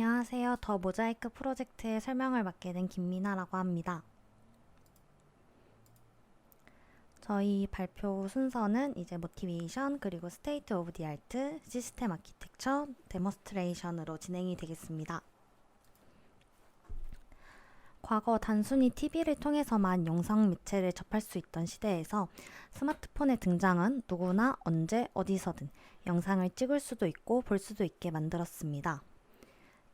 안녕하세요. 더 모자이크 프로젝트의 설명을 맡게 된 김미나라고 합니다. 저희 발표 순서는 이제 모티베이션 그리고 스테이트 오브 디 아트, 시스템 아키텍처, 데모스트레이션으로 진행이 되겠습니다. 과거 단순히 TV를 통해서만 영상 매체를 접할 수 있던 시대에서 스마트폰의 등장은 누구나 언제 어디서든 영상을 찍을 수도 있고 볼 수도 있게 만들었습니다.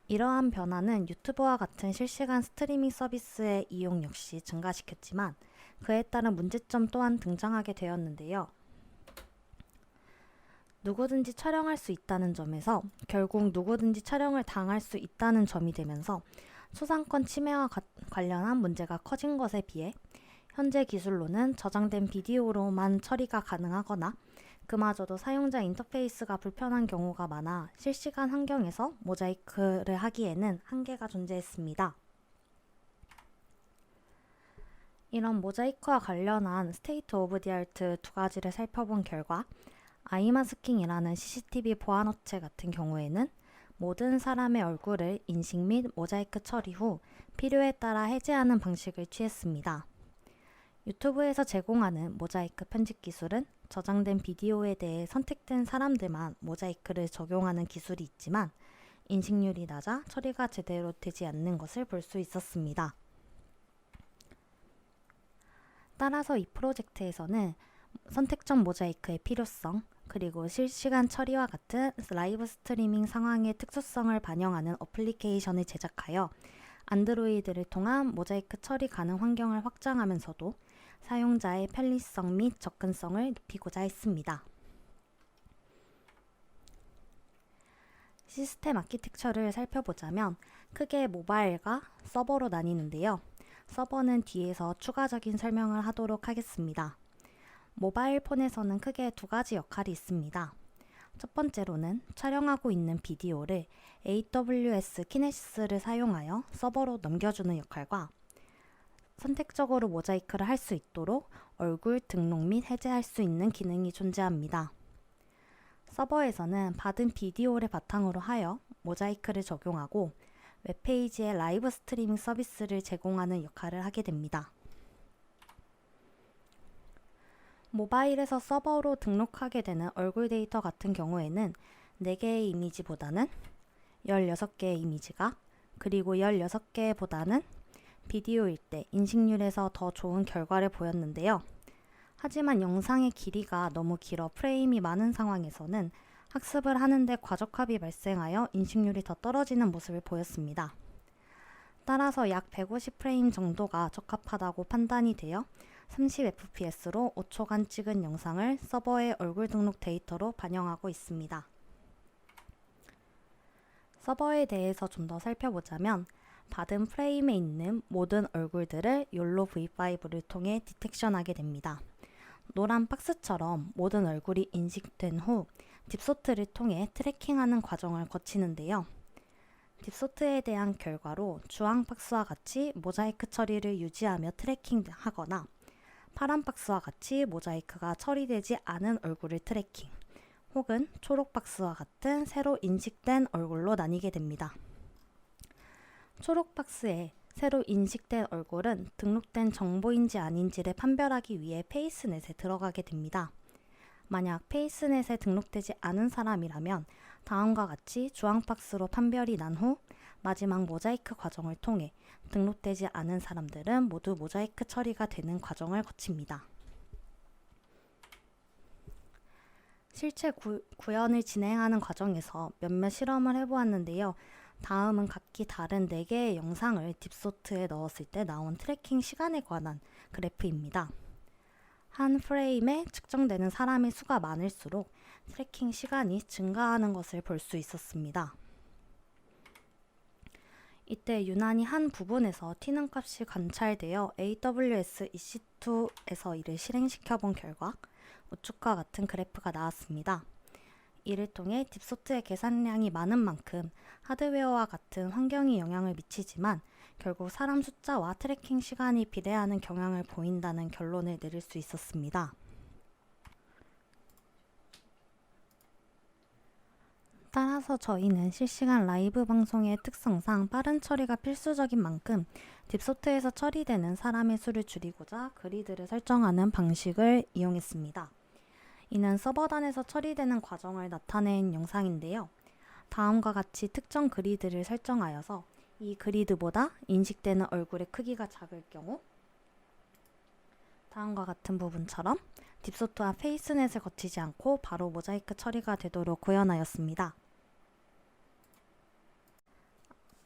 이러한 변화는 유튜브와 같은 실시간 스트리밍 서비스의 이용 역시 증가시켰지만 그에 따른 문제점 또한 등장하게 되었는데요. 누구든지 촬영할 수 있다는 점에서 결국 누구든지 촬영을 당할 수 있다는 점이 되면서 초상권 침해와 가- 관련한 문제가 커진 것에 비해 현재 기술로는 저장된 비디오로만 처리가 가능하거나 그마저도 사용자 인터페이스가 불편한 경우가 많아 실시간 환경에서 모자이크를 하기에는 한계가 존재했습니다. 이런 모자이크와 관련한 스테이트 오브 디 아트 두 가지를 살펴본 결과 아이마스킹이라는 CCTV 보안 업체 같은 경우에는 모든 사람의 얼굴을 인식 및 모자이크 처리 후 필요에 따라 해제하는 방식을 취했습니다. 유튜브에서 제공하는 모자이크 편집 기술은 저장된 비디오에 대해 선택된 사람들만 모자이크를 적용하는 기술이 있지만 인식률이 낮아 처리가 제대로 되지 않는 것을 볼 수 있었습니다. 따라서 이 프로젝트에서는 선택적 모자이크의 필요성, 그리고 실시간 처리와 같은 라이브 스트리밍 상황의 특수성을 반영하는 어플리케이션을 제작하여 안드로이드를 통한 모자이크 처리 가능 환경을 확장하면서도 사용자의 편리성 및 접근성을 높이고자 했습니다. 시스템 아키텍처를 살펴보자면 크게 모바일과 서버로 나뉘는데요. 서버는 뒤에서 추가적인 설명을 하도록 하겠습니다. 모바일 폰에서는 크게 두 가지 역할이 있습니다. 첫 번째로는 촬영하고 있는 비디오를 AWS 키네시스를 사용하여 서버로 넘겨주는 역할과 선택적으로 모자이크를 할 수 있도록 얼굴 등록 및 해제할 수 있는 기능이 존재합니다. 서버에서는 받은 비디오를 바탕으로 하여 모자이크를 적용하고 웹페이지에 라이브 스트리밍 서비스를 제공하는 역할을 하게 됩니다. 모바일에서 서버로 등록하게 되는 얼굴 데이터 같은 경우에는 4개의 이미지보다는 16개의 이미지가 그리고 16개보다는 비디오일 때 인식률에서 더 좋은 결과를 보였는데요. 하지만 영상의 길이가 너무 길어 프레임이 많은 상황에서는 학습을 하는데 과적합이 발생하여 인식률이 더 떨어지는 모습을 보였습니다. 따라서 약 150프레임 정도가 적합하다고 판단이 되어 30fps로 5초간 찍은 영상을 서버의 얼굴 등록 데이터로 반영하고 있습니다. 서버에 대해서 좀 더 살펴보자면 받은 프레임에 있는 모든 얼굴들을 욜로 V5를 통해 디텍션하게 됩니다. 노란 박스처럼 모든 얼굴이 인식된 후 딥소트를 통해 트래킹하는 과정을 거치는데요. 딥소트에 대한 결과로 주황 박스와 같이 모자이크 처리를 유지하며 트래킹하거나 파란 박스와 같이 모자이크가 처리되지 않은 얼굴을 트래킹 혹은 초록 박스와 같은 새로 인식된 얼굴로 나뉘게 됩니다. 초록 박스에 새로 인식된 얼굴은 등록된 정보인지 아닌지를 판별하기 위해 페이스넷에 들어가게 됩니다. 만약 페이스넷에 등록되지 않은 사람이라면 다음과 같이 주황 박스로 판별이 난 후 마지막 모자이크 과정을 통해 등록되지 않은 사람들은 모두 모자이크 처리가 되는 과정을 거칩니다. 실제 구, 구현을 진행하는 과정에서 몇몇 실험을 해보았는데요. 다음은 각기 다른 4개의 영상을 딥소트에 넣었을 때 나온 트래킹 시간에 관한 그래프입니다. 한 프레임에 측정되는 사람의 수가 많을수록 트래킹 시간이 증가하는 것을 볼 수 있었습니다. 이때 유난히 한 부분에서 튀는 값이 관찰되어 AWS EC2에서 이를 실행시켜 본 결과 우측과 같은 그래프가 나왔습니다. 이를 통해 딥소트의 계산량이 많은 만큼 하드웨어와 같은 환경이 영향을 미치지만 결국 사람 숫자와 트래킹 시간이 비례하는 경향을 보인다는 결론을 내릴 수 있었습니다. 따라서 저희는 실시간 라이브 방송의 특성상 빠른 처리가 필수적인 만큼 딥소트에서 처리되는 사람의 수를 줄이고자 그리드를 설정하는 방식을 이용했습니다. 이는 서버 단에서 처리되는 과정을 나타낸 영상인데요. 다음과 같이 특정 그리드를 설정하여서 이 그리드보다 인식되는 얼굴의 크기가 작을 경우 다음과 같은 부분처럼 딥소트와 페이스넷을 거치지 않고 바로 모자이크 처리가 되도록 구현하였습니다.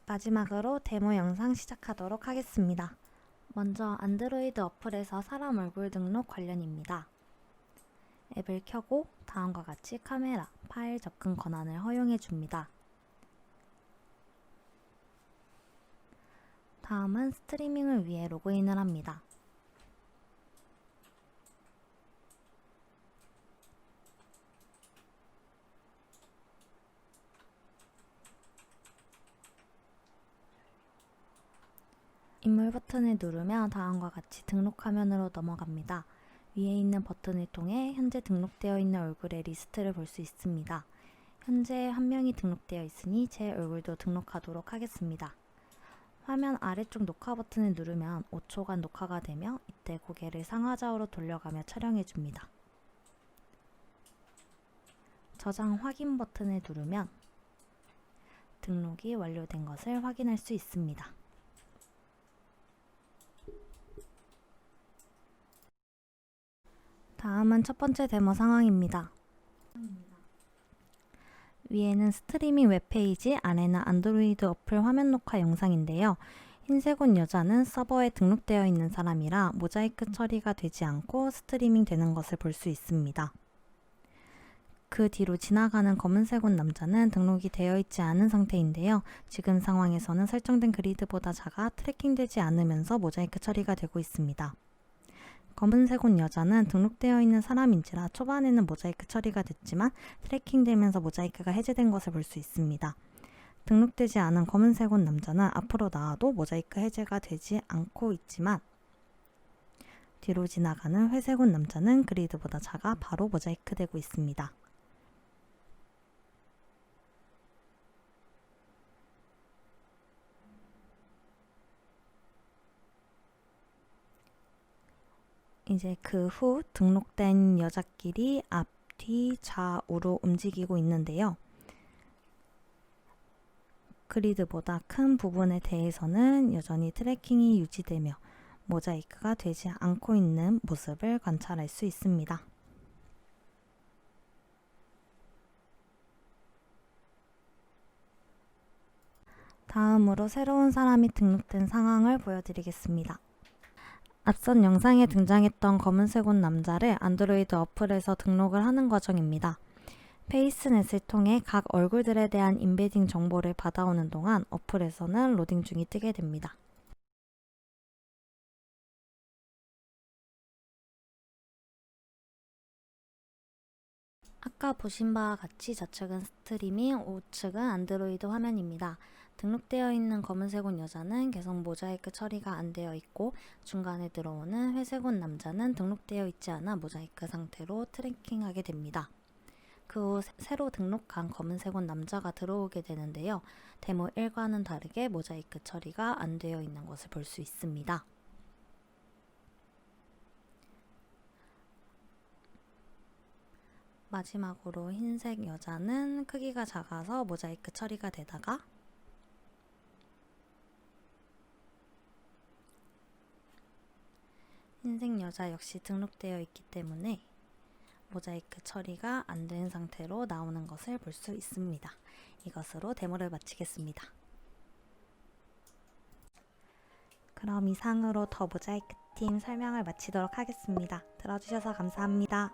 마지막으로 데모 영상 시작하도록 하겠습니다. 먼저 안드로이드 어플에서 사람 얼굴 등록 관련입니다. 앱을 켜고 다음과 같이 카메라, 파일 접근 권한을 허용해 줍니다. 다음은 스트리밍을 위해 로그인을 합니다. 인물 버튼을 누르면 다음과 같이 등록 화면으로 넘어갑니다. 위에 있는 버튼을 통해 현재 등록되어 있는 얼굴의 리스트를 볼 수 있습니다. 현재 한 명이 등록되어 있으니 제 얼굴도 등록하도록 하겠습니다. 화면 아래쪽 녹화 버튼을 누르면 5초간 녹화가 되며 이때 고개를 상하좌우로 돌려가며 촬영해 줍니다. 저장 확인 버튼을 누르면 등록이 완료된 것을 확인할 수 있습니다. 다음은 첫 번째 데모 상황입니다. 위에는 스트리밍 웹페이지, 아래는 안드로이드 어플 화면 녹화 영상인데요. 흰색 옷 여자는 서버에 등록되어 있는 사람이라 모자이크 처리가 되지 않고 스트리밍 되는 것을 볼 수 있습니다. 그 뒤로 지나가는 검은색 옷 남자는 등록이 되어 있지 않은 상태인데요. 지금 상황에서는 설정된 그리드보다 작아 트래킹되지 않으면서 모자이크 처리가 되고 있습니다. 검은색 옷 여자는 등록되어 있는 사람인지라 초반에는 모자이크 처리가 됐지만 트래킹 되면서 모자이크가 해제된 것을 볼 수 있습니다. 등록되지 않은 검은색 옷 남자는 앞으로 나와도 모자이크 해제가 되지 않고 있지만 뒤로 지나가는 회색 옷 남자는 그리드보다 작아 바로 모자이크 되고 있습니다. 이제 그 후 등록된 여자끼리 앞, 뒤, 좌우로 움직이고 있는데요. 그리드보다 큰 부분에 대해서는 여전히 트래킹이 유지되며 모자이크가 되지 않고 있는 모습을 관찰할 수 있습니다. 다음으로 새로운 사람이 등록된 상황을 보여드리겠습니다. 앞선 영상에 등장했던 검은색 옷 남자를 안드로이드 어플에서 등록을 하는 과정입니다. 페이스넷을 통해 각 얼굴들에 대한 인베딩 정보를 받아오는 동안 어플에서는 로딩 중이 뜨게 됩니다. 아까 보신 바와 같이 좌측은 스트리밍, 우측은 안드로이드 화면입니다. 등록되어 있는 검은색 옷 여자는 계속 모자이크 처리가 안 되어 있고 중간에 들어오는 회색 옷 남자는 등록되어 있지 않아 모자이크 상태로 트래킹하게 됩니다. 그 후 새로 등록한 검은색 옷 남자가 들어오게 되는데요. 데모 1과는 다르게 모자이크 처리가 안 되어 있는 것을 볼 수 있습니다. 마지막으로 흰색 여자는 크기가 작아서 모자이크 처리가 되다가 흰색 여자 역시 등록되어 있기 때문에 모자이크 처리가 안 된 상태로 나오는 것을 볼 수 있습니다. 이것으로 데모를 마치겠습니다. 그럼 이상으로 더 모자이크 팀 설명을 마치도록 하겠습니다. 들어주셔서 감사합니다.